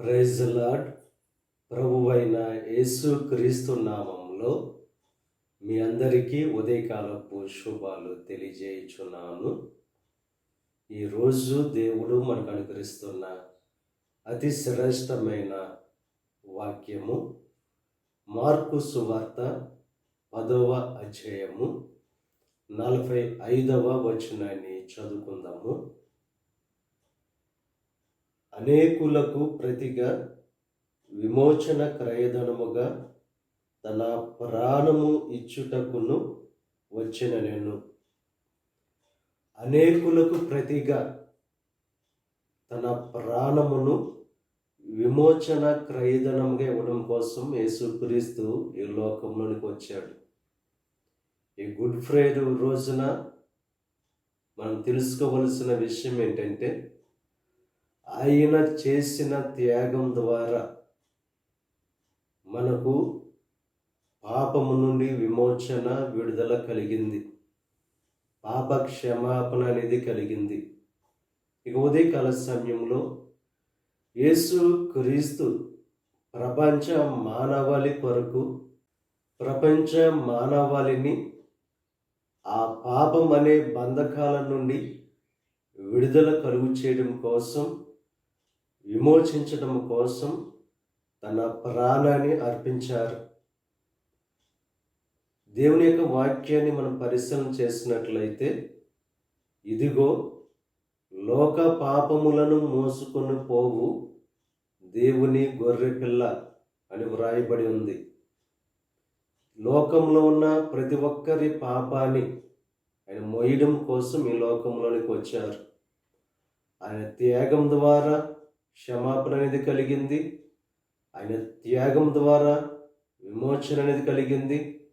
Praise lord ప్రభువైన యేసు క్రీస్తు నామంలో మీ అందరికీ ఉదయకాలపు శుభాలు తెలియజేయుచున్నాను. ఈరోజు దేవుడు మనకు అనుకరిస్తున్న అతి శ్రేష్టమైన వాక్యము మార్కు సువార్త పదవ అధ్యాయము నలభై ఐదవ వచనాన్ని చదువుకుందాము. అనేకులకు ప్రతిగా విమోచన క్రయధనముగా తన ప్రాణము ఇచ్చుటకును వచ్చిన నేను. అనేకులకు ప్రతిగా తన ప్రాణమును విమోచన క్రయధనముగా ఇవ్వడం కోసం యేసుక్రీస్తు ఈ లోకంలోనికి వచ్చాడు. ఈ గుడ్ ఫ్రైడే రోజున మనం తెలుసుకోవలసిన విషయం ఏంటంటే ఆయన చేసిన త్యాగం ద్వారా మనకు పాపము నుండి విమోచన విడుదల కలిగింది. పాప క్షమాపణ అనేది కలిగింది. ఇక ఉదయకాల సమయంలో యేసు క్రీస్తు ప్రపంచ మానవాళి కొరకు ప్రపంచ మానవాళిని ఆ పాపం అనే బంధకాల నుండి విడుదల కలుగు చేయడం కోసం విమోచించడం కోసం తన ప్రాణాన్ని అర్పించారు. దేవుని యొక్క వాక్యాన్ని మనం పరిశీలన చేసినట్లయితే ఇదిగో లోక పాపములను మోసుకొని పోవు దేవుని గొర్రె పిల్ల అని వ్రాయబడి ఉంది. లోకంలో ఉన్న ప్రతి ఒక్కరి పాపాన్ని ఆయన మోయడం కోసం ఈ లోకంలోనికి వచ్చారు. ఆయన త్యాగం ద్వారా క్షమాపణ అనేది కలిగింది. ఆయన త్యాగం ద్వారా విమోచన అనేది కలిగింది.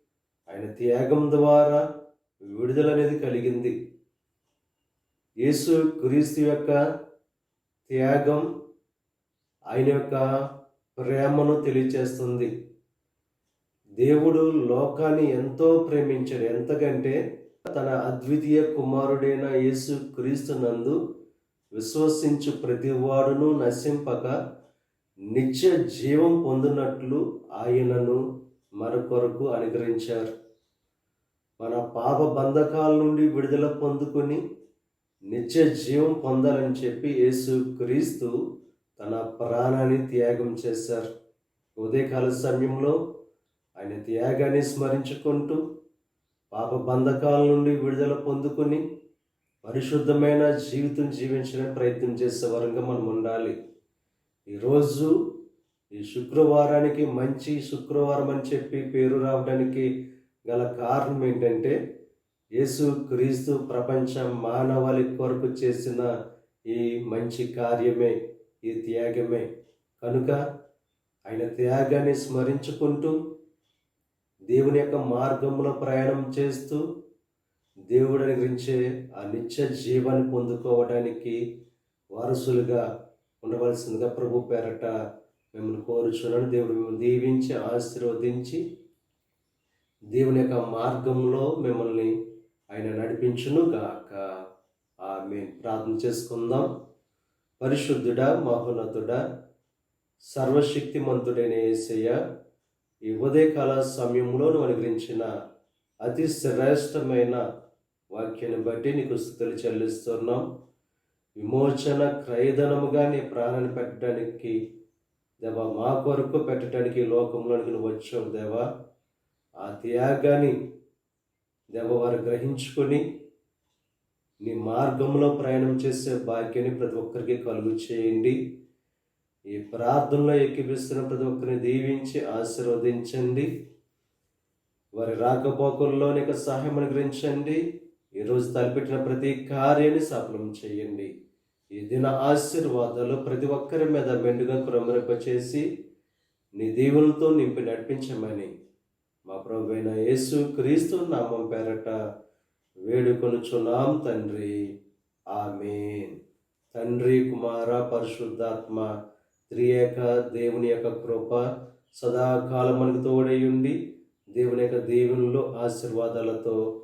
ఆయన త్యాగం ద్వారా విడుదల అనేది కలిగింది. యేసు క్రీస్తు యొక్క త్యాగం ఆయన యొక్క ప్రేమను తెలియచేస్తుంది. దేవుడు లోకాన్ని ఎంతో ప్రేమించాడు. ఎంతకంటే తన అద్వితీయ కుమారుడైన యేసు క్రీస్తు నందు విశ్వసించు ప్రతివాడును నశింపక నిత్య జీవం పొందినట్లు ఆయనను మరొకరకు అనుగ్రహించారు. మన పాప బంధకాల నుండి విడుదల పొందుకొని నిత్య జీవం పొందాలని చెప్పి యేసు క్రీస్తు తన ప్రాణాన్ని త్యాగం చేశారు. ఉదయకాల సమయంలో ఆయన త్యాగాన్ని స్మరించుకుంటూ పాప బంధకాల నుండి విడుదల పొందుకొని పరిశుద్ధమైన జీవితం జీవించడానికి ప్రయత్నం చేసే వరంగా మనం ఉండాలి. ఈరోజు ఈ శుక్రవారానికి మంచి శుక్రవారం అని చెప్పి పేరు రావడానికి గల కారణం ఏంటంటే యేసు క్రీస్తు ప్రపంచ మానవాళి కొరకు చేసిన ఈ మంచి కార్యమే ఈ త్యాగమే. కనుక ఆయన త్యాగాన్ని స్మరించుకుంటూ దేవుని యొక్క మార్గంలో ప్రయాణం చేస్తూ దేవుడు అనుగ్రహించే ఆ నిత్య జీవాన్ని పొందుకోవడానికి వారసులుగా ఉండవలసిందిగా ప్రభు పేరట మిమ్మల్ని కోరుచున్నాను. దేవుడు మిమ్మల్ని దీవించి ఆశీర్వదించి దేవుని యొక్క మార్గంలో మిమ్మల్ని ఆయన నడిపించును గాక ఆమె ప్రార్థన చేసుకుందాం. పరిశుద్ధుడా మహోన్నతుడా సర్వశక్తిమంతుడైన ఏసయ్య ఈ ఉదయకాల సమయంలో అనుగ్రహించిన అతి శ్రేష్టమైన వాక్యాన్ని బట్టి నీకు స్థుతులు చెల్లిస్తున్నాం. విమోచన క్రయధనముగా నీ ప్రాణాన్ని పెట్టడానికి దేవా మా కొరకు పెట్టడానికి లోకంలోనికి నువ్వు వచ్చావు దేవా. ఆ త్యాగాన్ని దేవ వారు గ్రహించుకొని నీ మార్గంలో ప్రయాణం చేసే భాగ్యాన్ని ప్రతి ఒక్కరికి కలుగు చేయండి. ఈ ప్రార్థనలో ఎక్కిపిస్తున్న ప్రతి ఒక్కరిని దీవించి ఆశీర్వదించండి. వారి రాకపోకల్లో నీకు సహాయం అనుగ్రహించండి. ఈరోజు తలపెట్టిన ప్రతి కార్యాన్ని సఫలం చేయండి. ఈ దిన ఆశీర్వాదాలు ప్రతి ఒక్కరి మీద మెండుగా చేసి నీ దీవులతో నింపి నడిపించమని మా ప్రభు అయిన యేసు క్రీస్తు నామం పేరట వేడుకొనుచున్నాం తండ్రి. ఆమె తండ్రి కుమార పరిశుద్ధాత్మ త్రియేక దేవుని యొక్క కృప సదాకాలం మనకు తోడై దేవుని యొక్క దేవునిలో ఆశీర్వాదాలతో